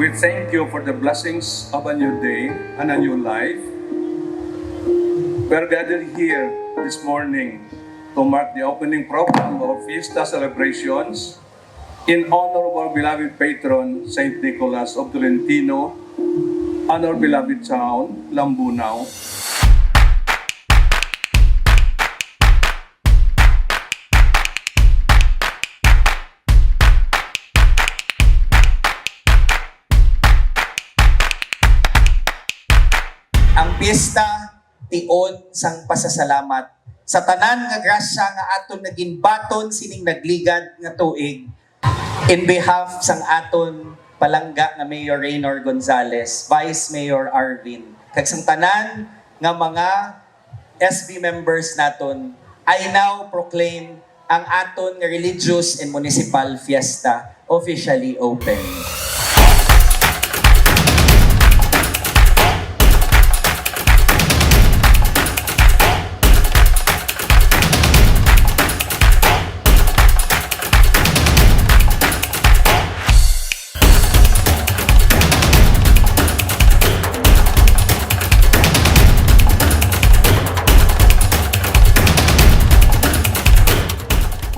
We thank you for the blessings of a new day and a new life. We are gathered here this morning to mark the opening program of our Fiesta celebrations in honor of our beloved patron, Saint Nicholas of Tolentino, and our beloved town, Lambunao. Piyesta tiod sang pasasalamat. Sa tanan nga grasya nga aton naging baton sining nagligad nga tuig. In behalf sang aton palangga nga Mayor Raynor Gonzales, Vice Mayor Arvin, kag sang tanan nga mga SB members naton I now proclaim ang aton nga religious and municipal fiesta officially open.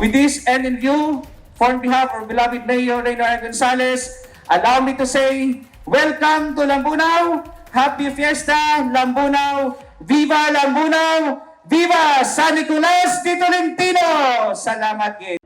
With this end in view, on behalf of beloved Mayor Reyno R. Gonzalez, allow me to say, welcome to Lambunao! Happy Fiesta, Lambunao! Viva Lambunao! Viva San Nicolas de Tolentino! Salamat, guys!